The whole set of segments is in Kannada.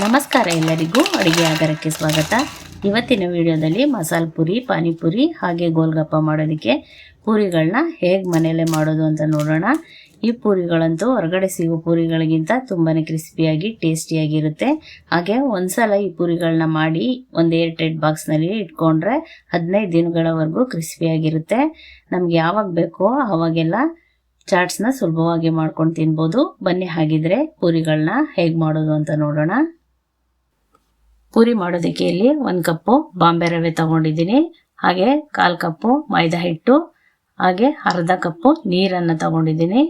ನಮಸ್ಕಾರ ಎಲ್ಲರಿಗೂ ಅಡುಗೆ ಆಗರಕ್ಕೆ ಸ್ವಾಗತ. ಇವತ್ತಿನ ವಿಡಿಯೋದಲ್ಲಿ ಮಸಾಲ ಪುರಿ, ಪಾನಿಪುರಿ ಹಾಗೆ ಗೋಲ್ಗಪ್ಪ ಮಾಡೋದಕ್ಕೆ ಪೂರಿಗಳನ್ನ ಹೇಗೆ ಮನೆಯಲ್ಲೇ ಮಾಡೋದು ಅಂತ ನೋಡೋಣ. ಈ ಪೂರಿಗಳಂತೂ ಹೊರಗಡೆ ಸಿಗೋ ಪೂರಿಗಳಿಗಿಂತ ತುಂಬಾ ಕ್ರಿಸ್ಪಿಯಾಗಿ, ಟೇಸ್ಟಿಯಾಗಿರುತ್ತೆ. ಹಾಗೆ ಒಂದ್ಸಲ ಈ ಪೂರಿಗಳನ್ನ ಮಾಡಿ ಒಂದು ಏರ್ ಟೈಟ್ ಬಾಕ್ಸ್ನಲ್ಲಿ ಇಟ್ಕೊಂಡ್ರೆ ಹದಿನೈದು ದಿನಗಳವರೆಗೂ ಕ್ರಿಸ್ಪಿಯಾಗಿರುತ್ತೆ. ನಮ್ಗೆ ಯಾವಾಗ ಬೇಕೋ ಅವಾಗೆಲ್ಲ ಚಾಟ್ಸ್ನ ಸುಲಭವಾಗಿ ಮಾಡ್ಕೊಂಡು ತಿನ್ಬೋದು. ಬನ್ನಿ ಹಾಗಿದ್ರೆ ಪೂರಿಗಳನ್ನ ಹೇಗೆ ಮಾಡೋದು ಅಂತ ನೋಡೋಣ. ಪೂರಿ ಮಾಡೋದಕ್ಕೆ ಇಲ್ಲಿ ಒಂದು ಕಪ್ಪು ಬಾಂಬೆ ರವೆ ತಗೊಂಡಿದ್ದೀನಿ. ಹಾಗೆ ಕಾಲು ಕಪ್ಪು ಮೈದಾ ಹಿಟ್ಟು, ಹಾಗೆ ಅರ್ಧ ಕಪ್ಪು ನೀರನ್ನು ತಗೊಂಡಿದ್ದೀನಿ.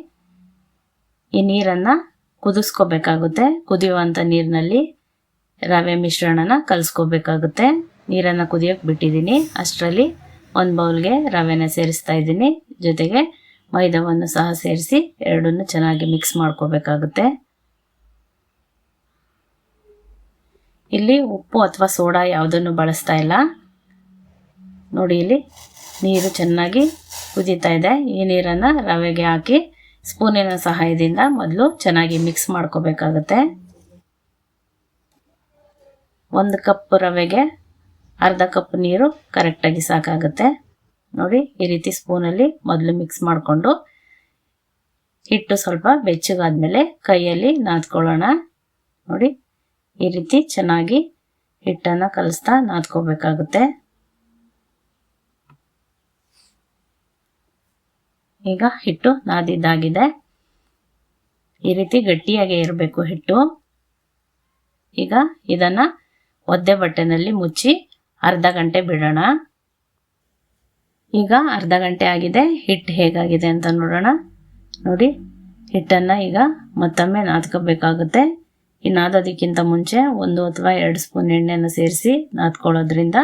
ಈ ನೀರನ್ನು ಕುದಿಸ್ಕೋಬೇಕಾಗುತ್ತೆ. ಕುದಿಯುವಂಥ ನೀರಿನಲ್ಲಿ ರವೆ ಮಿಶ್ರಣನ ಕಲಿಸ್ಕೋಬೇಕಾಗುತ್ತೆ. ನೀರನ್ನು ಕುದಿಯೋಕೆ ಬಿಟ್ಟಿದ್ದೀನಿ. ಅಷ್ಟರಲ್ಲಿ ಒಂದು ಬೌಲ್ಗೆ ರವೆನ ಸೇರಿಸ್ತಾ ಇದ್ದೀನಿ. ಜೊತೆಗೆ ಮೈದಾವನ್ನು ಸಹ ಸೇರಿಸಿ ಎರಡನ್ನೂ ಚೆನ್ನಾಗಿ ಮಿಕ್ಸ್ ಮಾಡ್ಕೋಬೇಕಾಗುತ್ತೆ. ಇಲ್ಲಿ ಉಪ್ಪು ಅಥವಾ ಸೋಡಾ ಯಾವುದನ್ನು ಬಳಸ್ತಾ ಇಲ್ಲ. ನೋಡಿ ಇಲ್ಲಿ ನೀರು ಚೆನ್ನಾಗಿ ಕುದೀತಾ ಇದೆ. ಈ ನೀರನ್ನು ರವೆಗೆ ಹಾಕಿ ಸ್ಪೂನಿನ ಸಹಾಯದಿಂದ ಮೊದಲು ಚೆನ್ನಾಗಿ ಮಿಕ್ಸ್ ಮಾಡ್ಕೋಬೇಕಾಗುತ್ತೆ. ಒಂದು ಕಪ್ ರವೆಗೆ ಅರ್ಧ ಕಪ್ ನೀರು ಕರೆಕ್ಟಾಗಿ ಸಾಕಾಗುತ್ತೆ. ನೋಡಿ ಈ ರೀತಿ ಸ್ಪೂನಲ್ಲಿ ಮೊದಲು ಮಿಕ್ಸ್ ಮಾಡಿಕೊಂಡು ಹಿಟ್ಟು ಸ್ವಲ್ಪ ಬೆಚ್ಚಗಾದ್ಮೇಲೆ ಕೈಯಲ್ಲಿ ನಾದ್ಕೊಳ್ಳೋಣ. ನೋಡಿ ಈ ರೀತಿ ಚೆನ್ನಾಗಿ ಹಿಟ್ಟನ್ನು ಕಲಿಸ್ತಾ ನಾದ್ಕೋಬೇಕಾಗುತ್ತೆ. ಈಗ ಹಿಟ್ಟು ನಾದಿದ್ದಾಗಿದೆ. ಈ ರೀತಿ ಗಟ್ಟಿಯಾಗಿ ಇರಬೇಕು ಹಿಟ್ಟು. ಈಗ ಇದನ್ನ ಒದ್ದೆ ಬಟ್ಟೆನಲ್ಲಿ ಮುಚ್ಚಿ ಅರ್ಧ ಗಂಟೆ ಬಿಡೋಣ. ಈಗ ಅರ್ಧ ಗಂಟೆ ಆಗಿದೆ. ಹಿಟ್ಟು ಹೇಗಾಗಿದೆ ಅಂತ ನೋಡೋಣ. ನೋಡಿ, ಹಿಟ್ಟನ್ನು ಈಗ ಮತ್ತೊಮ್ಮೆ ನಾದ್ಕೋಬೇಕಾಗುತ್ತೆ. ಈ ನಾದೋದಕ್ಕಿಂತ ಮುಂಚೆ ಒಂದು ಅಥವಾ ಎರಡು ಸ್ಪೂನ್ ಎಣ್ಣೆಯನ್ನು ಸೇರಿಸಿ ನಾದ್ಕೊಳ್ಳೋದ್ರಿಂದ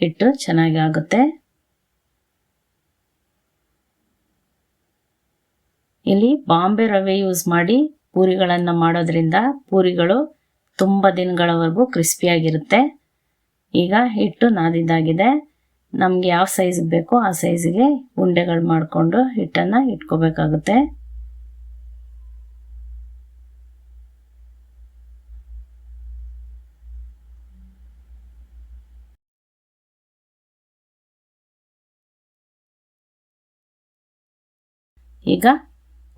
ಹಿಟ್ಟು ಚೆನ್ನಾಗಿ ಆಗುತ್ತೆ. ಇಲ್ಲಿ ಬಾಂಬೆ ರವೆ ಯೂಸ್ ಮಾಡಿ ಪೂರಿಗಳನ್ನು ಮಾಡೋದ್ರಿಂದ ಪೂರಿಗಳು ತುಂಬ ದಿನಗಳವರೆಗೂ ಕ್ರಿಸ್ಪಿಯಾಗಿರುತ್ತೆ. ಈಗ ಹಿಟ್ಟು ನಾದಿದ್ದಾಗಿದೆ. ನಮಗೆ ಯಾವ ಸೈಜ್ ಬೇಕೋ ಆ ಸೈಜ್ಗೆ ಉಂಡೆಗಳು ಮಾಡಿಕೊಂಡು ಹಿಟ್ಟನ್ನು ಇಟ್ಕೋಬೇಕಾಗುತ್ತೆ. ಈಗ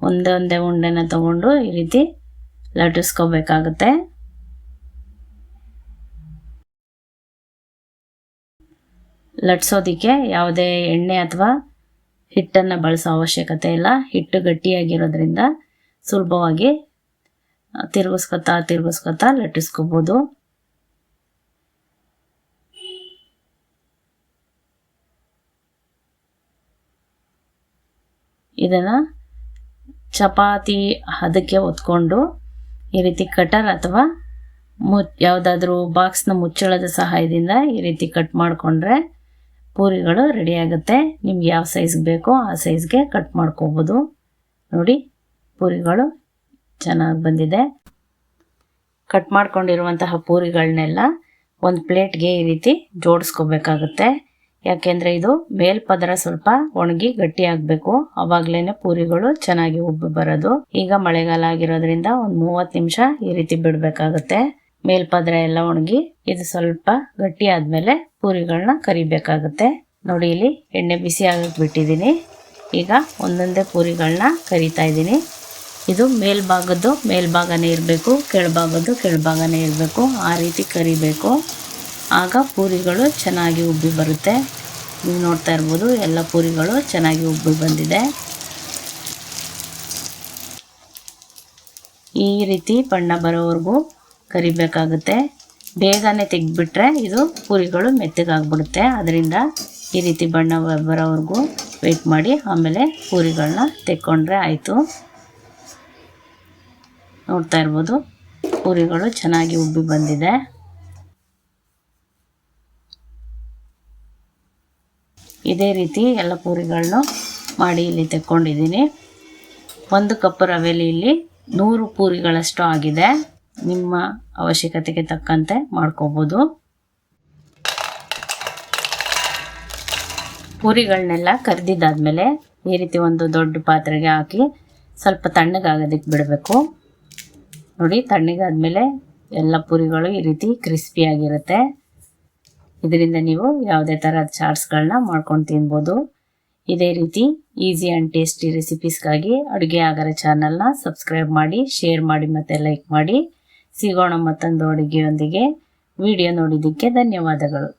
ಒಂದೇ ಒಂದೇ ಉಂಡೆನ ತಗೊಂಡು ಈ ರೀತಿ ಲಟ್ಟಿಸ್ಕೋಬೇಕಾಗುತ್ತೆ. ಲಟ್ಸೋದಕ್ಕೆ ಯಾವುದೇ ಎಣ್ಣೆ ಅಥವಾ ಹಿಟ್ಟನ್ನು ಬಳಸೋ ಅವಶ್ಯಕತೆ ಇಲ್ಲ. ಹಿಟ್ಟು ಗಟ್ಟಿಯಾಗಿರೋದ್ರಿಂದ ಸುಲಭವಾಗಿ ತಿರುಗಿಸ್ಕೊತಾ ತಿರುಗಿಸ್ಕೊತಾ ಲಟ್ಟಿಸ್ಕೋಬೋದು. ಇದನ್ನು ಚಪಾತಿ ಹದಕ್ಕೆ ಒತ್ಕೊಂಡು ಈ ರೀತಿ ಕಟರ್ ಅಥವಾ ಮು ಯಾವುದಾದ್ರೂ ಬಾಕ್ಸ್ನ ಮುಚ್ಚಳದ ಸಹಾಯದಿಂದ ಈ ರೀತಿ ಕಟ್ ಮಾಡಿಕೊಂಡ್ರೆ ಪೂರಿಗಳು ರೆಡಿ ಆಗುತ್ತೆ. ನಿಮ್ಗೆ ಯಾವ ಸೈಜ್ಗೆ ಬೇಕೋ ಆ ಸೈಜ್ಗೆ ಕಟ್ ಮಾಡ್ಕೋಬೋದು. ನೋಡಿ, ಪೂರಿಗಳು ಚೆನ್ನಾಗಿ ಬಂದಿದೆ. ಕಟ್ ಮಾಡ್ಕೊಂಡಿರುವಂತಹ ಪೂರಿಗಳನ್ನೆಲ್ಲ ಒಂದು ಪ್ಲೇಟ್ಗೆ ಈ ರೀತಿ ಜೋಡಿಸ್ಕೋಬೇಕಾಗುತ್ತೆ. ಯಾಕೆಂದರೆ ಇದು ಮೇಲ್ಪದರ ಸ್ವಲ್ಪ ಒಣಗಿ ಗಟ್ಟಿ ಆಗಬೇಕು ಅವಾಗಲೇ ಪೂರಿಗಳು ಚೆನ್ನಾಗಿ ಉಬ್ಬಿ ಬರೋದು. ಈಗ ಮಳೆಗಾಲ ಆಗಿರೋದ್ರಿಂದ ಒಂದು ಮೂವತ್ತು ನಿಮಿಷ ಈ ರೀತಿ ಬಿಡಬೇಕಾಗುತ್ತೆ. ಮೇಲ್ಪದರ ಎಲ್ಲ ಒಣಗಿ ಇದು ಸ್ವಲ್ಪ ಗಟ್ಟಿ ಆದಮೇಲೆ ಪೂರಿಗಳನ್ನ ಕರಿಬೇಕಾಗುತ್ತೆ. ನೋಡಿ ಇಲ್ಲಿ ಎಣ್ಣೆ ಬಿಸಿ ಆಗಕ್ಕೆ ಬಿಟ್ಟಿದ್ದೀನಿ. ಈಗ ಒಂದೊಂದೇ ಪೂರಿಗಳನ್ನ ಕರಿತಾ ಇದ್ದೀನಿ. ಇದು ಮೇಲ್ಭಾಗದ್ದು ಮೇಲ್ಭಾಗನೇ ಇರಬೇಕು, ಕೆಳಭಾಗದ್ದು ಕೆಳಭಾಗನೇ ಇರಬೇಕು. ಆ ರೀತಿ ಕರಿಬೇಕು. ಆಗ ಪೂರಿಗಳು ಚೆನ್ನಾಗಿ ಉಬ್ಬಿ ಬರುತ್ತೆ. ನೀವು ನೋಡ್ತಾ ಇರ್ಬೋದು, ಎಲ್ಲ ಪೂರಿಗಳು ಚೆನ್ನಾಗಿ ಉಬ್ಬಿ ಬಂದಿದೆ. ಈ ರೀತಿ ಬಣ್ಣ ಬರೋವರೆಗೂ ಕರಿಬೇಕಾಗುತ್ತೆ. ಬೇಗನೆ ತೆಗೆದ್ಬಿಟ್ರೆ ಇದು ಪೂರಿಗಳು ಮೆತ್ತಗಾಗ್ಬಿಡುತ್ತೆ. ಅದರಿಂದ ಈ ರೀತಿ ಬಣ್ಣ ಬರೋವರೆಗೂ ವೆಯ್ಟ್ ಮಾಡಿ, ಆಮೇಲೆ ಪೂರಿಗಳನ್ನ ತೆಕ್ಕೊಂಡ್ರೆ ಆಯಿತು. ನೋಡ್ತಾ ಇರ್ಬೋದು, ಪೂರಿಗಳು ಚೆನ್ನಾಗಿ ಉಬ್ಬಿ ಬಂದಿದೆ. ಇದೇ ರೀತಿ ಎಲ್ಲ ಪೂರಿಗಳನ್ನು ಮಾಡಿ ಇಲ್ಲಿ ತೆಕ್ಕೊಂಡಿದ್ದೀನಿ. ಒಂದು ಕಪ್ ರವೆಲಿ ಇಲ್ಲಿ ನೂರು ಪೂರಿಗಳಷ್ಟು ಆಗಿದೆ. ನಿಮ್ಮ ಅವಶ್ಯಕತೆಗೆ ತಕ್ಕಂತೆ ಮಾಡ್ಕೋಬೋದು. ಪೂರಿಗಳನ್ನೆಲ್ಲ ಕರೆದಿದ್ದಾದಮೇಲೆ ಈ ರೀತಿ ಒಂದು ದೊಡ್ಡ ಪಾತ್ರೆಗೆ ಹಾಕಿ ಸ್ವಲ್ಪ ತಣ್ಣಗಾಗೋದಕ್ಕೆ ಬಿಡಬೇಕು. ನೋಡಿ, ತಣ್ಣಗಾದ್ಮೇಲೆ ಎಲ್ಲ ಪೂರಿಗಳು ಈ ರೀತಿ ಕ್ರಿಸ್ಪಿಯಾಗಿರುತ್ತೆ ಇದರಿಂದ ನೀವು ಯಾವುದೇ ಥರದ ಚಾಟ್ಸ್ಗಳನ್ನ ಮಾಡ್ಕೊಂಡು ತಿನ್ಬೋದು. ಇದೇ ರೀತಿ ಈಸಿ ಆ್ಯಂಡ್ ಟೇಸ್ಟಿ ರೆಸಿಪೀಸ್ಗಾಗಿ ಅಡುಗೆ ಆಗರ ಚಾನಲ್ನ ಸಬ್ಸ್ಕ್ರೈಬ್ ಮಾಡಿ ಶೇರ್ ಮಾಡಿ ಮತ್ತು ಲೈಕ್ ಮಾಡಿ. ಸಿಗೋಣ ಮತ್ತೊಂದು ಅಡುಗೆಯೊಂದಿಗೆ. ವಿಡಿಯೋ ನೋಡಿದ್ದಕ್ಕೆ ಧನ್ಯವಾದಗಳು.